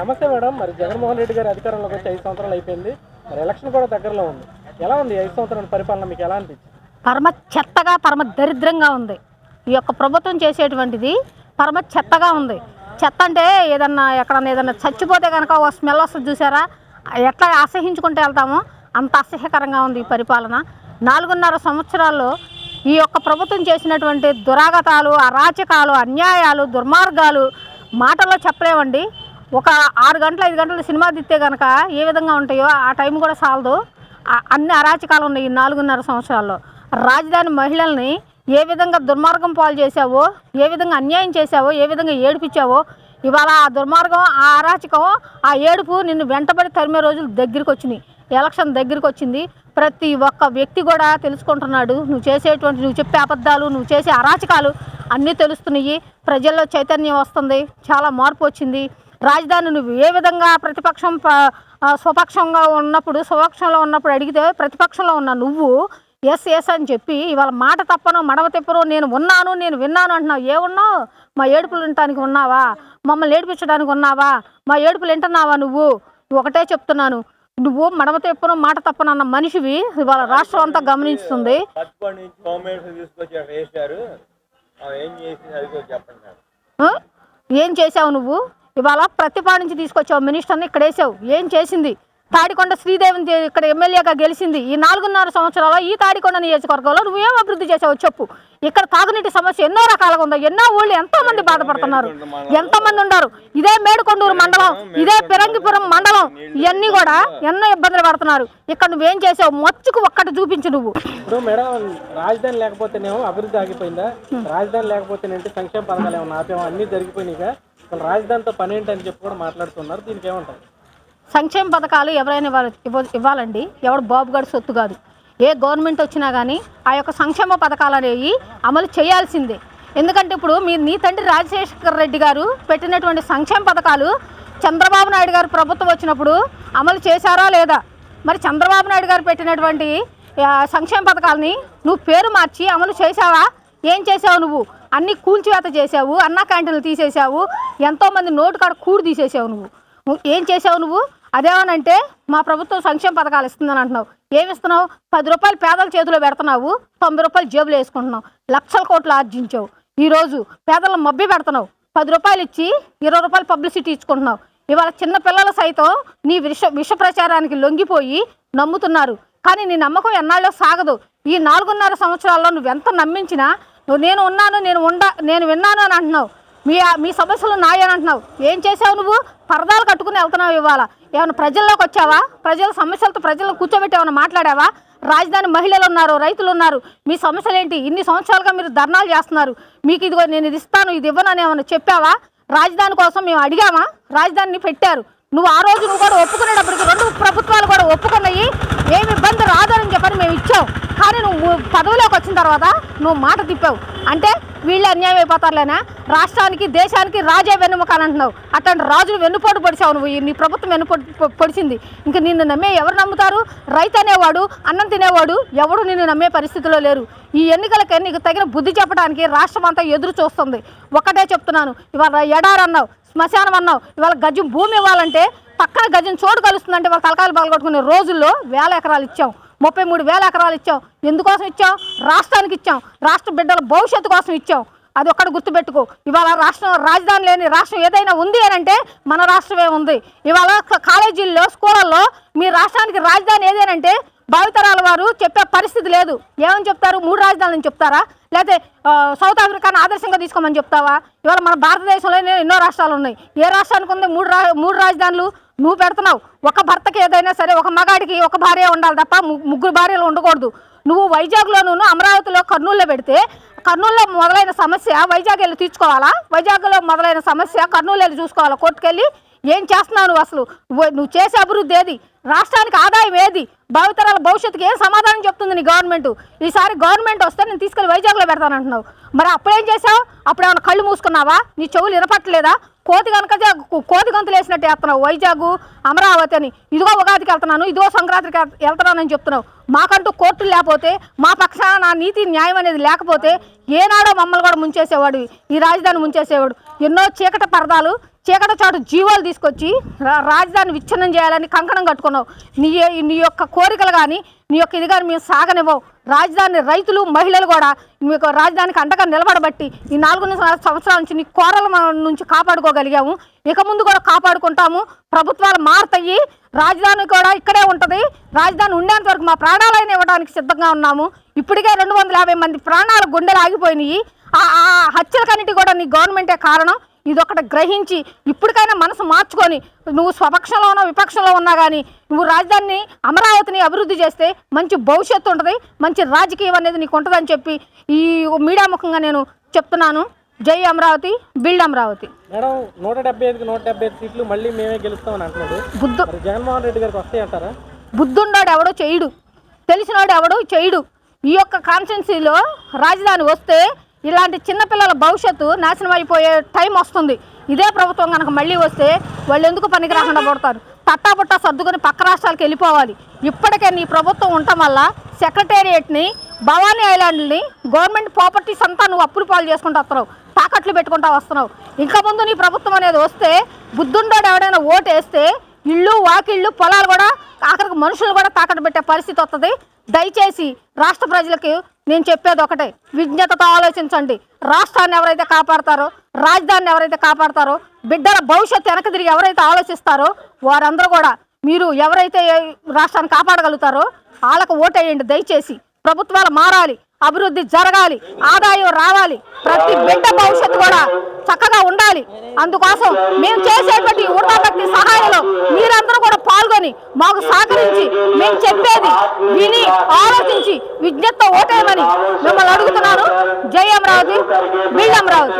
నమస్తే మేడం. మరి జగన్మోహన్ రెడ్డి గారి అధికారంలోకి వచ్చి ఐదు సంవత్సరాలు అయిపోయింది. మరి ఎలక్షన్ కూడా దగ్గరలో ఉంది. ఎలా ఉంది ఐదు సంవత్సరాల పరిపాలన మీకు ఎలా అనిపించింది? పరమ చెత్తగా పరమ దరిద్రంగా ఉంది. ఈ యొక్క ప్రభుత్వం చేసేటువంటిది పరమ చెత్తగా ఉంది. చెత్త అంటే ఏదన్నా ఎక్కడన్నా ఏదన్నా చచ్చిపోతే కనుక ఒక స్మెల్ వస్తుంది చూసారా? ఎట్లా అసహించుకుంటూ వెళ్తామో అంత అసహ్యకరంగా ఉంది ఈ పరిపాలన. నాలుగున్నర సంవత్సరాల్లో ఈ యొక్క ప్రభుత్వం చేసినటువంటి దురాగతాలు అరాచకాలు అన్యాయాలు దుర్మార్గాలు మాటల్లో చెప్పలేమండి. ఒక ఆరు గంటలు ఐదు గంటలు సినిమా దిత్తే కనుక ఏ విధంగా ఉంటాయో ఆ టైం కూడా చాలదు అన్ని అరాచకాలు ఉన్నాయి ఈ నాలుగున్నర సంవత్సరాల్లో. రాజధాని మహిళల్ని ఏ విధంగా దుర్మార్గం పాలు చేశావో ఏ విధంగా అన్యాయం చేశావో ఏ విధంగా ఏడిపించావో ఇవాళ ఆ దుర్మార్గం ఆ అరాచకం ఆ ఏడుపు నిన్ను వెంటబడి తరిమే రోజులు దగ్గరికి వచ్చినాయి. ఎలక్షన్ దగ్గరికి వచ్చింది. ప్రతి ఒక్క వ్యక్తి కూడా తెలుసుకుంటున్నాడు. నువ్వు చేసేటువంటి నువ్వు చెప్పే అబద్ధాలు నువ్వు చేసే అరాచకాలు అన్నీ తెలుస్తున్నాయి. ప్రజల్లో చైతన్యం వస్తుంది. చాలా మార్పు వచ్చింది. రాజధాని నువ్వు ఏ విధంగా ప్రతిపక్షం స్వపక్షంగా ఉన్నప్పుడు స్వపక్షంలో ఉన్నప్పుడు అడిగితే ప్రతిపక్షంలో ఉన్న నువ్వు ఎస్ ఎస్ అని చెప్పి ఇవాళ మాట తప్పను మడమ తిప్పను నేను ఉన్నాను నేను విన్నాను అంటున్నావు. ఏ ఉన్నావు? మా ఏడుపులు వినటానికి ఉన్నావా? మమ్మల్ని ఏడిపించడానికి ఉన్నావా? మా ఏడుపులు వింటున్నావా నువ్వు? ఒకటే చెప్తున్నాను. నువ్వు మడమ తిప్పను మాట తప్పను అన్న మనిషివి ఇవాళ రాష్ట్రం అంతా గమనిస్తుంది? ఏం చేసావు నువ్వు? ఇవాళ ప్రతిపాడు నుంచి తీసుకొచ్చావు మినిస్టర్ని ఇక్కడ వేసావు. ఏం చేసింది? తాడికొండ శ్రీదేవిని ఇక్కడ ఎమ్మెల్యేగా గెలిచింది. ఈ నాలుగున్నర సంవత్సరాల్లో ఈ తాడికొండ నియోజకవర్గంలో నువ్వేం అభివృద్ధి చేసావు చెప్పు. ఇక్కడ తాగునీటి సమస్య ఎన్నో రకాలుగా ఉందో. ఎన్నో ఊళ్ళు ఎంతో మంది బాధపడుతున్నారు. ఎంతమంది ఉన్నారు ఇదే మేడుకొండూరు మండలం ఇదే పిరంగిపురం మండలం ఇవన్నీ కూడా ఎన్నో ఇబ్బందులు పడుతున్నారు. ఇక్కడ నువ్వేం చేసావు? మచ్చుకు ఒక్కటి చూపించు నువ్వు. ఇప్పుడు మేడం రాజధాని లేకపోతేనేమో అభివృద్ధి ఆగిపోయిందా? రాజధాని లేకపోతేనేంటి సంక్షేమ పథకాలు ఏమన్నా ఆపేమో అన్నీ జరిగిపోయినాయిగా. అసలు రాజధానితో పని ఏంటని చెప్పి కూడా మాట్లాడుతున్నారు. దీనికి ఏమంటారు? సంక్షేమ పథకాలు ఎవరైనా ఇవ్వాలి ఇవ్వాలండి. ఎవడు బాబుగారి సొత్తు కాదు. ఏ గవర్నమెంట్ వచ్చినా కానీ ఆ యొక్క సంక్షేమ పథకాలు అనేవి అమలు చేయాల్సిందే. ఎందుకంటే ఇప్పుడు మీ నీ తండ్రి రాజశేఖర రెడ్డి గారు పెట్టినటువంటి సంక్షేమ పథకాలు చంద్రబాబు నాయుడు గారు ప్రభుత్వం వచ్చినప్పుడు అమలు చేశారా లేదా? మరి చంద్రబాబు నాయుడు గారు పెట్టినటువంటి సంక్షేమ పథకాలని నువ్వు పేరు మార్చి అమలు చేశావా? ఏం చేసావు నువ్వు? అన్ని కూల్చివేత చేసావు అన్నా క్యాంటీన్లు తీసేసావు ఎంతోమంది నోటు కాడ కూడు తీసేసావు నువ్వు. నువ్వు ఏం చేసావు నువ్వు? అదేమనంటే మా ప్రభుత్వం సంక్షేమ పథకాలు ఇస్తుందని అంటున్నావు. ఏమి ఇస్తున్నావు? పది రూపాయలు పేదల చేతిలో పెడుతున్నావు. తొంభై రూపాయలు జేబులో వేసుకుంటున్నావు. లక్షల కోట్లు ఆర్జించావు. ఈరోజు పేదలను మబ్బి పెడుతున్నావు. పది రూపాయలు ఇచ్చి ఇరవై రూపాయలు పబ్లిసిటీ ఇచ్చుకుంటున్నావు. ఇవాళ చిన్నపిల్లలు సైతం నీ విష విష ప్రచారానికి లొంగిపోయి నమ్ముతున్నారు. కానీ నీ నమ్మకం ఎన్నాళ్ళో సాగదు. ఈ నాలుగున్నర సంవత్సరాల్లో నువ్వెంత నమ్మించినా నువ్వు నేను ఉన్నాను నేను ఉండ నేను విన్నాను అని అంటున్నావు. మీ మీ సమస్యలు నాయని అంటున్నావు. ఏం చేసావు నువ్వు? పరదాలు కట్టుకుని వెళ్తున్నావు ఇవాళ. ఏమైనా ప్రజల్లోకి వచ్చావా? ప్రజల సమస్యలతో ప్రజలను కూర్చోబెట్టి ఏమైనా మాట్లాడావా? రాజధాని మహిళలు ఉన్నారు రైతులు ఉన్నారు. మీ సమస్యలు ఏంటి? ఇన్ని సంవత్సరాలుగా మీరు ధర్నాలు చేస్తున్నారు. మీకు ఇదిగో నేను ఇది ఇస్తాను ఇది ఇవ్వనని ఏమైనా చెప్పావా? రాజధాని కోసం మేము అడిగామా? రాజధానిని పెట్టారు. నువ్వు ఆ రోజు నువ్వు కూడా ఒప్పుకునేటప్పటికి రెండు ప్రభుత్వాలు కూడా ఒప్పుకున్నాయి. ఏమి ఇబ్బంది రాదని చెప్పని మేము ఇచ్చాం. కానీ నువ్వు పదవిలోకి వచ్చిన తర్వాత నువ్వు మాట తిప్పావు. అంటే వీళ్ళు అన్యాయం అయిపోతారులేనా? రాష్ట్రానికి దేశానికి రాజే వెన్నుముక అని అంటున్నావు. అట్లాంటి రాజులు వెన్నుపోటు పొడిచావు నువ్వు. ఈ నీ ప్రభుత్వం వెన్నుపోటు పొడిచింది. ఇంకా నిన్ను నమ్మే ఎవరు నమ్ముతారు? రైతు అనేవాడు అన్నం తినేవాడు ఎవడు నిన్ను నమ్మే పరిస్థితిలో లేరు. ఈ ఎన్నికలకి నీకు తగిన బుద్ధి చెప్పడానికి రాష్ట్రం అంతా ఎదురు చూస్తుంది. ఒకటే చెప్తున్నాను. ఇవాళ ఎడారన్నావు శ్మశానం అన్నావు. ఇవాళ గజం భూమి ఇవ్వాలంటే పక్కన గజం చోటు కలుస్తుందంటే వాళ్ళ తలకాయలు పగలగొట్టుకునే రోజుల్లో వేల ఎకరాలు ఇచ్చాం. ముప్పై మూడు వేల ఎకరాలు ఇచ్చాం ఎందుకోసం ఇచ్చాం రాష్ట్రానికి ఇచ్చాం రాష్ట్ర బిడ్డల భవిష్యత్తు కోసం ఇచ్చాం అది ఒక్కటి గుర్తుపెట్టుకో. ఇవాళ రాష్ట్రం రాజధాని లేని రాష్ట్రం ఏదైనా ఉంది అని అంటే మన రాష్ట్రమే ఉంది. ఇవాళ కాలేజీల్లో స్కూళ్ళల్లో మీ రాష్ట్రానికి రాజధాని ఏదేనంటే భావితరాల వారు చెప్పే పరిస్థితి లేదు. ఏమని చెప్తారు? మూడు రాజధానులను చెప్తారా? లేకపోతే సౌత్ ఆఫ్రికాను ఆదర్శంగా తీసుకోమని చెప్తావా? ఇవాళ మన భారతదేశంలో ఎన్నో రాష్ట్రాలు ఉన్నాయి. ఏ రాష్ట్రానికి ఉంది? మూడు రా మూడు రాజధానులు? నువ్వు పెడుతున్నావు. ఒక భర్తకి ఏదైనా సరే ఒక మగాడికి ఒక భార్య ఉండాలి తప్ప ముగ్గురు భార్యలు ఉండకూడదు. నువ్వు వైజాగ్లోనూ అమరావతిలో కర్నూలులో పెడితే కర్నూలులో మొదలైన సమస్య వైజాగ్ వెళ్ళి తీర్చుకోవాలా? వైజాగ్లో మొదలైన సమస్య కర్నూలు వెళ్ళి చూసుకోవాలా? కోర్టుకెళ్ళి ఏం చేస్తున్నావు నువ్వు అసలు? నువ్వు చేసే అభివృద్ధి ఏది? రాష్ట్రానికి ఆదాయం ఏది? భావితరాల భవిష్యత్తుకి ఏం సమాధానం చెప్తుంది నీ గవర్నమెంట్? ఈసారి గవర్నమెంట్ వస్తే నేను తీసుకెళ్ళి వైజాగ్లో పెడతానంటున్నావు. మరి అప్పుడేం చేసావు అప్పుడు ఏమైనా కళ్ళు మూసుకున్నావా? నీ చెవులు వినపట్టలేదా? కోతి కనుక కోతి గంతులు వేసినట్టు వేస్తున్నావు. వైజాగ్ అమరావతి అని. ఇదిగో ఉగాదికి వెళ్తున్నాను. ఇదిగో సంక్రాంతికి వెళ్తున్నానని చెప్తున్నావు. మాకంటూ కోర్టులు లేకపోతే మా పక్షాన నా నీతి న్యాయం అనేది లేకపోతే ఏనాడో మమ్మల్ని కూడా ముంచేసేవాడు ఈ రాజధాని ముంచేసేవాడు. ఎన్నో చీకటి పరదాలు చీకట చాటు జీవాలు తీసుకొచ్చి రా- రాజధాని విచ్ఛిన్నం చేయాలని కంకణం కట్టుకున్నావు. నీ నీ యొక్క కోరికలు కానీ నీ యొక్క ఇది కానీ మేము సాగనివ్వవు. రాజధాని రైతులు మహిళలు కూడా మీకు రాజధానికి అండగా నిలబడబట్టి ఈ నాలుగున్నర సంవత్సరాల నుంచి నీ కోరల నుంచి కాపాడుకోగలిగాము. ఇక ముందు కూడా కాపాడుకుంటాము. ప్రభుత్వాలు మారుతాయి. రాజధాని కూడా ఇక్కడే ఉంటుంది. రాజధాని ఉండేంత వరకు మా ప్రాణాలైన ఇవ్వడానికి సిద్ధంగా ఉన్నాము. ఇప్పటికే రెండు వందల యాభై మంది ప్రాణాలు గుండెలు ఆగిపోయినాయి. ఆ ఆ హత్యలకన్నిటి కూడా నీ గవర్నమెంటే కారణం. ఇదొకటి గ్రహించి ఇప్పటికైనా మనసు మార్చుకొని నువ్వు స్వపక్షంలో ఉన్నా విపక్షంలో ఉన్నా కానీ నువ్వు రాజధానిని అమరావతిని అభివృద్ధి చేస్తే మంచి భవిష్యత్తు ఉంటుంది మంచి రాజకీయం అనేది నీకు ఉంటుందని చెప్పి ఈ మీడియా ముఖంగా నేను చెప్తున్నాను. జై అమరావతి బిల్డ్ అమరావతి. మేడం నూట డెబ్బై ఐదుకి నూట డెబ్బై ఐదు సీట్లు మళ్ళీ మేమే గెలుస్తామని అంటున్నాడు. బుద్ధు జగన్మోహన్ రెడ్డి గారికి వస్తాయంటారా? బుద్ధుండాడు ఎవడో చేయడు తెలిసినోడు ఎవడో చేయడు. ఈ యొక్క కాన్స్టిట్యున్సీలో రాజధాని వస్తే ఇలాంటి చిన్నపిల్లల భవిష్యత్తు నాశనం అయిపోయే టైం వస్తుంది. ఇదే ప్రభుత్వం కనుక మళ్ళీ వస్తే వాళ్ళు ఎందుకు పనికి రాకుండా పడతారు? తట్టాబుట్టా సర్దుకొని పక్క రాష్ట్రాలకు వెళ్ళిపోవాలి. ఇప్పటికే నీ ప్రభుత్వం ఉండటం వల్ల సెక్రటేరియట్ని భవానీ ఐలాండ్ని గవర్నమెంట్ ప్రాపర్టీస్ అంతా నువ్వు అప్పులు పాలు చేసుకుంటూ వస్తున్నావు. తాకట్లు పెట్టుకుంటా వస్తున్నావు. ఇంకా ముందు నీ ప్రభుత్వం అనేది వస్తే బుద్ధుండోడు ఎవడైనా ఓటు వేస్తే ఇళ్ళు వాకిళ్ళు పొలాలు కూడా మనుషులు కూడా తాకట్టు పెట్టే పరిస్థితి వస్తుంది దయచేసి రాష్ట్ర ప్రజలకు నేను చెప్పేది ఒకటే. విజ్ఞతతో ఆలోచించండి. రాష్ట్రాన్ని ఎవరైతే కాపాడతారో రాజధానిని ఎవరైతే కాపాడతారో బిడ్డల భవిష్యత్తు వెనక తిరిగి ఎవరైతే ఆలోచిస్తారో వారందరూ కూడా మీరు ఎవరైతే రాష్ట్రాన్ని కాపాడగలుగుతారో వాళ్ళకు ఓటేయండి దయచేసి. ప్రభుత్వాలు మారాలి. అభివృద్ధి జరగాలి ఆదాయం రావాలి ప్రతి బిడ్డ భవిష్యత్తు కూడా చక్కగా ఉండాలి. అందుకోసం మేము చేసేటువంటి ఉడతాభక్తి సహాయంలో మీరందరూ కూడా పాల్గొని మాకు సహకరించి మేము చెప్పేది విని ఆలోచించి విజ్ఞతతో ఓటేయమని మిమ్మల్ని అడుగుతున్నాను. జై అమరావతి బిల్డ్ అమరావతి.